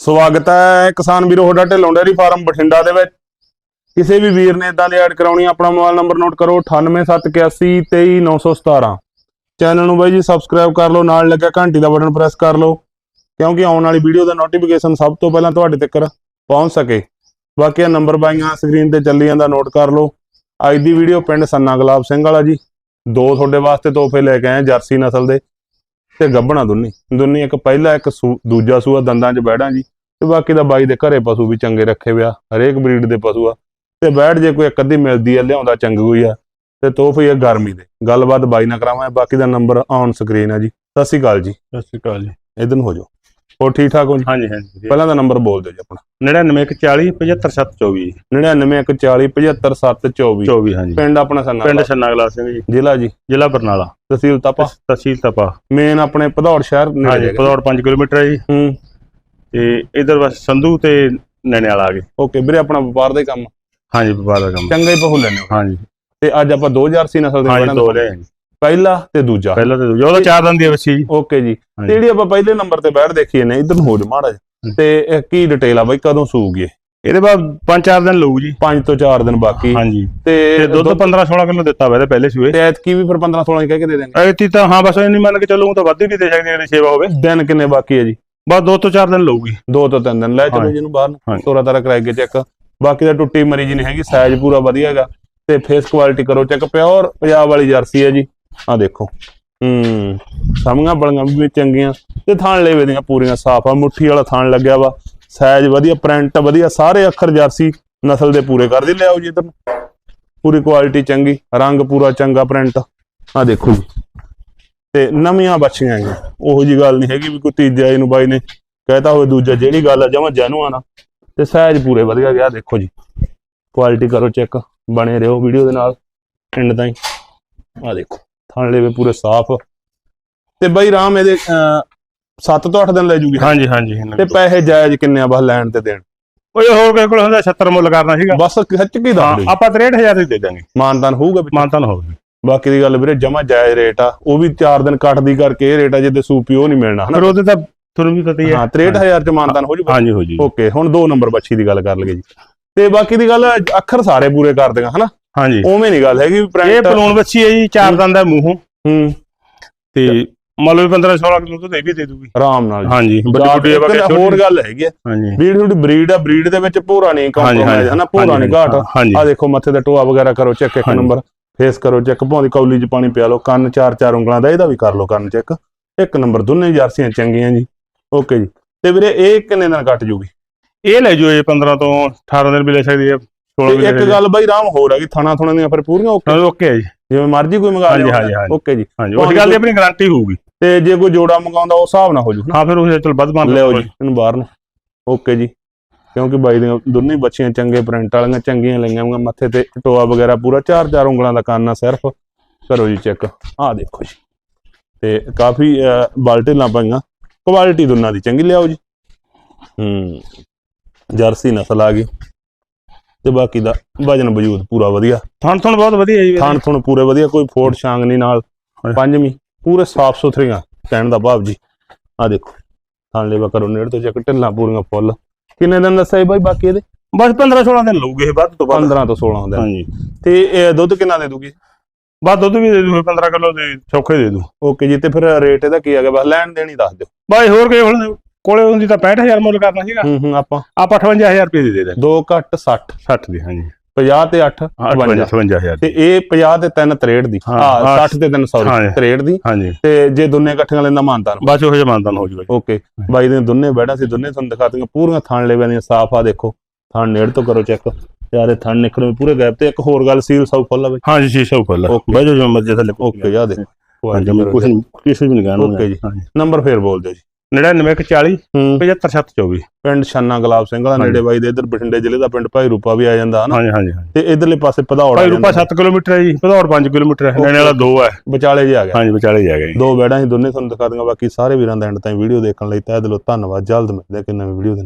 ਸਵਾਗਤ ਹੈ ਕਿਸਾਨ ਵੀਰੋ, ਤੁਹਾਡਾ ਢਿੱਲੋਂ ਡੇਅਰੀ ਫਾਰਮ ਬਠਿੰਡਾ ਦੇ ਵਿੱਚ। ਕਿਸੇ ਵੀ ਵੀਰ ਨੇ ਇਦਾਂ ਦੀ ਐਡ ਕਰਾਉਣੀ ਆਪਣਾ ਮੋਬਾਈਲ ਨੰਬਰ ਨੋਟ ਕਰੋ 9871823917 ਚੈਨਲ ਨੂੰ ਬਾਈ ਜੀ ਸਬਸਕ੍ਰਾਈਬ ਕਰ ਲਓ, ਨਾਲ ਲੱਗਿਆ ਘੰਟੀ ਦਾ ਬਟਨ ਪ੍ਰੈਸ ਕਰ ਲਓ, ਕਿਉਂਕਿ ਆਉਣ ਵਾਲੀ ਵੀਡੀਓ ਦਾ ਨੋਟੀਫਿਕੇਸ਼ਨ ਸਭ ਤੋਂ ਪਹਿਲਾਂ ਤੁਹਾਡੇ ਤੱਕ ਪਹੁੰਚ ਸਕੇ। ਬਾਕੀ ਇਹ ਨੰਬਰ ਬਾਈਆਂ ਸਕਰੀਨ ਤੇ ਚੱਲੀ ਜਾਂਦਾ, ਨੋਟ ਕਰ ਲਓ। ਅੱਜ ਦੀ ਵੀਡੀਓ ਪਿੰਡ ਸੰਨਾ ਗੁਲਾਬ ਸਿੰਘ ਵਾਲਾ ਜੀ। ਦੋ ਤੁਹਾਡੇ ਵਾਸਤੇ ਤੋਹਫੇ ਲੈ ਕੇ ਆਏ ਜਰਸੀ ਨਸਲ ਦੇ। ਤੇ ਗੱਬਣਾ ਦੁੰਨੀ। ਦੁੰਨੀ ਇੱਕ ਪਹਿਲਾ ਇੱਕ ਦੂਜਾ ਸੂਆ ਦੰਦਾਂ 'ਚ ਬੈੜਾਂ ਜੀ ਤੇ ਬਾਕੀ ਦਾ ਬਾਈ ਦੇ ਘਰੇ ਪਸ਼ੂ ਵੀ ਚੰਗੇ ਰੱਖੇ ਵਿਆ ਹਰੇਕ ਬਰੀਡ ਦੇ ਪਸ਼ੂ ਆ। ਤੇ ਬੈੜ ਜੇ ਕੋਈ ਇੱਕ ਅੱਧੀ ਮਿਲਦੀ ਆ ਲਿਆਉਂਦਾ ਚੰਗੀ ਹੋਈ ਆ ਤੇ ਤੋਹਫੇ ਆ ਗਰਮੀ ਦੇ। ਗੱਲਬਾਤ ਬਾਈ ਨਾਲ ਕਰਾਵਾਂ ਬਾਕੀ ਦਾ ਨੰਬਰ ਔਨ ਸਕਰੀਨ ਆ ਜੀ। ਸਤਿ ਸ਼੍ਰੀ ਅਕਾਲ ਜੀ। ਸਤਿ ਸ਼੍ਰੀ ਅਕਾਲ ਜੀ। ਇਧਰ ਨੂੰ ਹੋ ਜਾਓ। ਹੋਰ ਠੀਕ ਠਾਕ ਹੋ ਜੀ? ਹਾਂਜੀ ਹਾਂਜੀ ਪਹਿਲਾਂ ਦਾ ਨੰਬਰ ਬੋਲ ਦਿਓ ਜੀ ਆਪਣਾ। 9940 75724 99145724 24 ਹਾਂਜੀ। ਪਿੰਡ ਆਪਣਾ ਸੰਨਾ ਪਿੰਡ ਛੰਨਾਗਲਾ ਸਿੰਘ ਜੀ। ਜ਼ਿਲ੍ਹਾ ਜੀ? ਜ਼ਿਲ੍ਹਾ ਬਰਨਾਲਾ। ਤਹਿਸੀਲ ਤਪਾ? ਤਹਿਸੀਲ ਤਪਾ। ਮੇਨ ਆਪਣੇ ਭਦੌੜ ਸ਼ਹਿਰ ਨੇੜੇ ਹਾਂਜੀ। ਪਦੌੜ 5 ਕਿਲੋਮੀਟਰ ਹੈ ਜੀ। ਹੂੰ। ਤੇ ਇਧਰ ਬਸ ਸੰਧੂ ਤੇ ਨੈਣਿਆਲ ਆ ਗਏ। ਓਕੇ ਵੀਰੇ ਆਪਣਾ ਵਪਾਰ ਦਾ ਕੰਮ? ਹਾਂਜੀ ਵਪਾਰ ਦਾ ਕੰਮ। ਚੰਗਾ ਹੀ ਲੈਣੇ ਹਾਂਜੀ। ਤੇ ਅੱਜ ਆਪਾਂ 2000 ਸੀ ਨਸਲ ਦੇ ਬੈੜਾਂ ਦੋ ਦਾ ਲੈ ਆਏ ਜੀ। ਪਹਿਲਾ ਤੇ ਦੂਜਾ। ਪਹਿਲਾਂ ਤੇ ਦੂਜਾ ਉਹਦਾ ਚਾਰ ਦੰਦ ਦੀ ਬੱਚੀ ਜੀ। ਓਕੇ ਜੀ। ਤੇ। ਜਿਹੜੀ ਆਪਾਂ ਪਹਿਲੇ ਨੰਬਰ ਤੇ ਬੈਠ ਦੇਖੀਏ ਨੇ ਇਧਰ ਹੋ ਜਾ ਮਾੜਾ। ਤੇ ਇਹ ਕੀ ਡਿਟੇਲ ਆ ਬਾਈ ਕਦੋਂ ਸੂਗੀ ਇਹਦੇ ਬਾਅਦ ਪੰਜ ਚਾਰ ਦਿਨ ਲਊ ਜੀ। 5 ਤੋਂ 4 ਦਿਨ ਬਾਕੀ। ਹਾਂਜੀ। ਤੇ ਦੁੱਧ 15 16 ਕਿਲੋ ਦਿੱਤਾ ਵਾ ਇਹਦੇ ਪਹਿਲੇ ਸੂਏ। ਤੇ ਐਤਕੀ ਵੀ ਫਿਰ 15 16 ਹੀ ਕਹਿ ਕੇ ਦੇ ਦੇਣਗੇ। ਐਤੀ ਤਾਂ ਹਾਂ ਬਸ ਇਹ ਨਹੀਂ ਮੰਨ ਕੇ ਚੱਲੂ ਤਾਂ ਵੱਧ ਵੀ ਦੇ ਸਕਦੀ ਅਗਲੀ ਸੇਵਾ ਹੋਵੇ। ਦਿਨ ਕਿੰਨੇ ਬਾਕੀ ਹੈ ਜੀ? ਬਸ ਦੋ ਤੋਂ ਚਾਰ ਦਿਨ ਲਊਗੀ ਦੋ ਤੋਂ ਤਿੰਨ ਦਿਨ। ਲੈ ਚਲੋ। ਜਿਹਨੂੰ ਬਾਹਰ। ਤੋਰਾ ਤਾਰਾ ਕਰਾਏ ਕੇ ਚੈੱਕ। ਬਾਕੀ ਦਾ ਟੁੱਟੀ ਮਰੀ ਜੀ ਨਹੀਂ ਹੈਗੀ ਸਾਈਜ਼ ਪੂਰਾ ਵਧੀਆ ਹੈਗਾ। ਤੇ ਫੇਸ ਕੁਆਲਿਟੀ ਕਰੋ ਚੈੱਕ। ਪਿਓਰ ਪੰਜਾਬ ਵਾਲੀ ਜਰਸੀ ਹੈ ਜੀ। ਆ ਦੇਖੋ। ਹੂੰ। ਸਾਹਮਣਾ ਬਲੀਆਂ ਵੀ ਚੰਗੀਆਂ। ਤੇ ਥਾਣ ਲੈਵੇ ਦੀਆਂ ਪੂਰੀਆਂ ਸਾਫ਼ ਆ। ਮੁੱਠੀ ਵਾਲਾ ਥਾਣ ਲੱਗਿਆ ਵਾ। ਸਾਈਜ਼ ਵਧੀਆ ਪ੍ਰਿੰਟ ਵਧੀਆ ਸਾਰੇ ਅੱਖਰ ਜਰਸੀ ਨਸਲ ਦੇ ਪੂਰੇ ਕਰਦੀ ਲਿਆਓ ਜੀ ਇਧਰ ਪੂਰੀ ਕੁਆਲਿਟੀ ਚੰਗੀ ਰੰਗ ਪੂਰਾ ਚੰਗਾ ਪ੍ਰਿੰਟ ਆ ਦੇਖੋ ਜੀ। ਤੇ ਨਵੀਆਂ ਬੱਚੀਆਂ ਹੈਗੀਆਂ ਉਹੋ ਜੀ ਗੱਲ ਨਹੀਂ ਹੈਗੀ ਵੀ ਕੋਈ ਤੀਜਾ ਇਹਨੂੰ ਬਾਈ ਨੇ ਕਹਿਤਾ ਹੋਵੇ ਦੂਜਾ ਜਿਹੜੀ ਗੱਲ ਆ ਜਮਾ ਜੈਨੂਅਨ ਆ। ਤੇ ਸਾਈਜ਼ ਪੂਰੇ ਵਧੀਆ ਗਿਆ ਦੇਖੋ ਜੀ। ਕੁਆਲਿਟੀ ਕਰੋ ਚੈੱਕ ਬਣੇ ਰਹੋ ਵੀਡੀਓ ਦੇ ਨਾਲ। ਐਂਡ ਤਾਈਂ। ਆ ਦੇਖੋ। ਥਣ ਲੈਵੇ ਪੂਰੇ ਸਾਫ਼। ਤੇ ਬਾਈ ਰਾਮ ਇਹਦੇ 7 ਤੋਂ 8 ਦਿਨ ਲੈ ਜੂਗੀ। ਹਾਂਜੀ ਹਾਂਜੀ ਇਹਨਾਂ ਤੇ ਦੀ। ਪੈਸੇ ਜਾਇਜ਼ ਕਿੰਨੇ ਆ ਬਸ ਲੈਣ ਤੇ ਦੇਣ? ਜੇ ਹੋਰ ਕਿਸੇ ਕੋਲ ਹੁੰਦਾ 76 ਮੁੱਲ ਕਰਨਾ ਸੀਗਾ। ਬਸ ਖਿੱਚ ਕੇ ਦੱਸ। ਆਪਾਂ 63000 ਦੀ ਦੇ ਦਾਂਗੇ। ਮਾਨਤਾਨ ਹੋਊਗਾ ਮਾਨਤਾਨ ਹੋਊਗੀ। ਬਾਕੀ ਦੀ ਗੱਲ ਵੀਰੇ ਜਮਾ ਜਾਇਜ਼ ਰੇਟ ਆ। ਉਹ ਵੀ 4 ਦਿਨ ਕੱਟਦੀ ਕਰਕੇ ਇਹ ਰੇਟ ਆ ਜਿੱਦੇ ਸੂਪੀ ਉਹ ਨਹੀਂ ਮਿਲਣਾ ਹਨਾ? ਫਿਰ ਉਹਦੇ ਤਾਂ ਤੁਹਾਨੂੰ ਵੀ ਪਤਾ ਹੀ ਹੈ ਹਾਂ 63000 ਚ ਮਾਨਤਾਨ ਹੋ ਜੂ ਹਾਂਜੀ ਹੋ ਜੀ ਓਕੇ ਹੁਣ ਦੋ ਨੰਬਰ ਬੱਚੀ ਦੀ ਗੱਲ ਕਰ ਲਈਏ ਜੀ। ਤੇ ਬਾਕੀ ਦੀ ਗੱਲ ਅੱਖਰ ਸਾਰੇ ਪੂਰੇ ਕਰ ਦੇਗਾ ਹਨਾ? ਹਾਂਜੀ। ਉਵੇਂ ਨਹੀਂ ਗੱਲ ਹੈਗੀ ਵੀ ਇਹ ਪਲੂਣ ਬੱਚੀ ਹੈ ਜੀ ਚਾਰ ਦੰਦ ਦਾ ਮੂੰਹੋਂ। ਹੂੰ। ਤੇ ਮੰਨ ਲਓ 15 16 ਕਿਲੋ ਦੁੱਧ ਇਹ ਵੀ ਦੇ ਦੂਗੀ। ਆਰਾਮ ਨਾਲ ਜੀ। ਹਾਂਜੀ ਵੱਡੀ ਵੱਡੀ ਵਗੇ ਹੋਰ ਗੱਲ ਹੈਗੀ ਆ ਹਾਂਜੀ। ਬਰੀਡ ਥੋੜੀ ਬਰੀਡ ਆ ਬਰੀਡ ਦੇ ਵਿੱਚ ਭੋਰਾ ਨਹੀਂ ਕੰਪਰੋਮਾਈਜ਼ ਹਨਾ? ਭੋਰਾ ਨਹੀਂ ਘਾਟ। ਆ ਦੇਖੋ ਮੱਥੇ ਤੇ ਟੋਆ ਵਗੈਰਾ ਕਰੋ ਚੈੱਕ ਇੱਕ। ਨੰਬਰ ਫੇਸ ਕਰੋ ਚੈੱਕ ਭੌਂਦੀ ਕੌਲੀ 'ਚ ਪਾਣੀ ਪਿਆ ਲਓ ਕੰਨ ਚਾਰ ਚਾਰ ਉਂਗਲਾਂ ਦਾ ਇਹਦਾ ਵੀ ਕਰ ਲਓ ਕੰਨ ਚੈੱਕ ਇੱਕ ਨੰਬਰ ਦੋਨੇ ਜਰਸੀਆਂ ਚੰਗੀਆਂ ਜੀ। ਓਕੇ ਜੀ। ਤੇ ਵੀਰੇ ਇਹ ਕਿੰਨੇ ਦਿਨ ਕੱਟ ਜੂਗੀ? ਇਹ ਲੈ ਜਾਓ ਇਹ 15 ਤੋਂ 18 ਦਿਨ ਵੀ ਲੈ ਸਕਦੀ ਹੈ 16 ਵੀ ਤੇ ਇੱਕ ਗੱਲ ਬਾਈ ਰਾਮ ਹੋਰ ਹੈਗੀ ਥਣਾ ਥੁਣਾ ਦੀਆਂ ਫਿਰ ਪੂਰੀਆਂ ਓਕੇ। ਓਕੇ ਜੀ। ਜਿਵੇਂ ਮਰਜ਼ੀ ਕੋਈ ਮੰਗਾ ਲਿਆਓ ਹਾਂਜੀ, ਹਾਂਜੀ। ਓਕੇ ਜੀ। ਹਾਂਜੀ ਉਸ ਗੱਲ ਦੀ ਆਪਣੀ ਗਾਰੰਟੀ ਹੋਊਗੀ। ਤੇ ਜੇ ਕੋਈ ਜੋੜਾ ਮੰਗਾਉਂਦਾ ਉਹ ਹਿਸਾਬ ਨਾਲ ਹੋ ਜੂ ਹਾਂ ਫਿਰ ਉਹ ਚਲ ਵੱਧ ਮੰਨ ਲਿਆਓ ਜੀ ਇਹਨੂੰ ਬਾਹਰ ਨੂੰ। ਓਕੇ ਜੀ। ਕਿਉਂਕਿ ਬਾਈ ਦੀਆਂ ਦੋਨੇ ਬੱਚੀਆਂ ਚੰਗੇ ਪ੍ਰਿੰਟ ਵਾਲੀਆਂ ਚੰਗੀਆਂ ਲਈਆਂ ਹੋਈਆਂ ਮੱਥੇ ਤੇ ਟੋਆ ਵਗੈਰਾ ਪੂਰਾ ਚਾਰ ਚਾਰ ਉਂਗਲਾਂ ਦਾ ਕੰਨ ਆ ਸਿਰਫ। ਕਰੋ ਜੀ ਚੈੱਕ। ਆਹ ਦੇਖੋ ਜੀ। ਤੇ ਕਾਫੀ ਬਾਲਟੇਲਾਂ ਪਾਈਆਂ। ਕੁਆਲਿਟੀ ਦੋਨਾਂ ਦੀ ਚੰਗੀ ਲਿਆਓ ਜੀ। ਹੂੰ। ਜਰਸੀ ਨਸਲ ਆ ਗਈ। ਤੇ ਬਾਕੀ ਦਾ ਵਜਨ ਵਜੂਦ ਪੂਰਾ ਵਧੀਆ। ਥਣ ਥਣ ਬਹੁਤ ਵਧੀਆ ਜੀ ਥਾਣ ਥੁਣ ਪੂਰੇ ਵਧੀਆ ਕੋਈ ਫੋੜ ਛਾਂਗ ਨਹੀਂ ਨਾਲ। ਪੰਜਵੀਂ ਪੂਰੇ ਸਾਫ਼ ਸੁਥਰੀਆਂ ਕਹਿਣ ਦਾ ਭਾਵ ਜੀ। ਆ ਦੇਖੋ ਥਾਣ ਲੈਵਾ ਕਰੋ ਨੇੜ ਤੋਂ ਚੱਕ ਢਿੱਲਾਂ ਪੂਰੀਆਂ ਫੁੱਲ। ਕਿੰਨੇ ਦਿਨ ਦੱਸਿਆ ਬਾਈ ਬਾਕੀ ਇਹਦੇ? ਬਸ 15 16 ਦਿਨ ਲਊਗੇ ਇਹ ਵੱਧ ਤੋਂ ਵੱਧ। 15 ਤੋਂ 16 ਦਿਨ। ਹਾਂਜੀ। ਤੇ ਇਹ ਦੁੱਧ ਕਿੰਨਾ ਦੇ ਦੂਗੀ? ਬਸ ਦੁੱਧ ਵੀ ਦੇ ਦੂ 15 ਕਿਲੋ ਦੇ ਸੌਖੇ ਦੇ ਦੂ। ਓਕੇ ਜੀ ਤੇ ਫਿਰ ਰੇਟ ਇਹਦਾ ਕੀ ਆ ਗਿਆ ਬਸ ਲੈਣ ਦੇਣ ਹੀ ਦੱਸ ਦਿਓ। ਬਾਈ ਹੋਰ ਕੋਈ ਕੋਲੇ ਕੋਲੇ ਹੁੰਦੀ ਤਾਂ 65000 ਮੁੱਲ ਕਰਨਾ ਸੀਗਾ। ਹੂੰ ਹੂੰ ਆਪਾਂ। ਆਪ 58000 ਰੁਪਏ ਦੀ ਦੇ ਦੇ 2 ਘੱਟ 60 60 ਦੀ ਹਾਂਜੀ। 50 ਤੇ 8 52 58000 ਤੇ ਇਹ 50 ਤੇ 3 63 ਦੀ। ਹਾਂ, ਹਾਂ ਹਾਂ, 60 ਤੇ 3 ਸੌਰੀ ਹਾਂ। 63 ਦੀ। ਹਾਂਜੀ। ਤੇ ਜੇ ਦੋਨੇ ਇਕੱਠੀਆਂ ਲੈਂਦਾ ਮਾਨਤਾ ਨੂੰ ਬਸ ਉਹ ਜਮਾਨਤਾਨ ਹੋ ਜੂਗਾ ਓਕੇ ਬਾਈ ਦੇ ਦੋਨੇ ਬੈਠਾ ਸੀ ਦੋਨੇ ਤੁਹਾਨੂੰ ਦਿਖਾਤੀਆਂ ਪੂਰੀਆਂ ਥਾਣ ਲੈਵਿਆਂ ਦੀਆਂ ਸਾਫ਼ ਆ ਦੇਖੋ। ਥਾਣ ਨੇੜ ਤੋਂ ਕਰੋ ਚੈੱਕ। ਯਾਰ ਇਹ ਥਾਣ ਨਿਕਲਵੇਂ ਪੂਰੇ ਗੈਪ ਤੇ ਇੱਕ ਹੋਰ ਗੱਲ ਸੀਲ ਸੌ ਫੁੱਲ ਆ ਬਈ। ਹਾਂਜੀ ਉੱਪਰ Okay. ਬਹਿ ਜਾਓ ਜੋ ਮਰਜ਼ੀ ਥੱਲੇ ਓਕੇ ਯਾ ਦੇ ਹਾਂਜੀ ਮੈਂ ਕੁਝ ਕਿਸੇ ਵੀ ਨਹੀਂ ਕਹਿਣਾ Okay ਜੀ। ਨੰਬਰ ਫੇਰ ਬੋਲ ਦਿਓ ਜੀ। 9940 ਹੂੰ। 75724 ਪਿੰਡ ਛੰਨਾ ਗੁਲਾਬ ਸਿੰਘ ਦਾ ਨੇੜੇ। ਬਾਈ ਦੇ ਇਧਰ ਬਠਿੰਡੇ ਜ਼ਿਲ੍ਹੇ ਦਾ ਪਿੰਡ ਭਾਈ ਰੂਪਾ ਵੀ ਆ ਜਾਂਦਾ ਹਨਾ? ਹਾਂਜੀ ਹਾਂਜੀ ਤੇ ਇਧਰਲੇ ਪਾਸੇ ਭਦੌੜ ਆ ਭਾਈ ਰੂਪਾ ਜਾਂਦਾ। 7 ਕਿਲੋਮੀਟਰ ਹੈ ਜੀ ਭਦੌੜ 5 ਕਿਲੋਮੀਟਰ ਹੈ ਨੈਣੇ ਵਾਲਾ 2 ਹੈ। ਵਿਚਾਲੇ ਜੇ ਆ ਗਿਆ। ਹਾਂਜੀ ਵਿਚਾਲੇ ਜਾ ਗਏ ਦੋ ਬੈੜਾਂ ਸੀ ਦੋਨੇ ਤੁਹਾਨੂੰ ਦਿਖਾ ਦਾਂਗਾ ਬਾਕੀ ਸਾਰੇ ਵੀਰਾਂ ਦਾ ਐਂਡ ਤਾਈਂ ਵੀਡੀਓ ਦੇਖਣ ਲਈ ਤਹਿ ਦਿਲੋਂ ਧੰਨਵਾਦ ਜਲਦ ਮਿਲਦੇ ਕਿ ਨਵੀਂ ਵੀਡੀਓ ਦੇ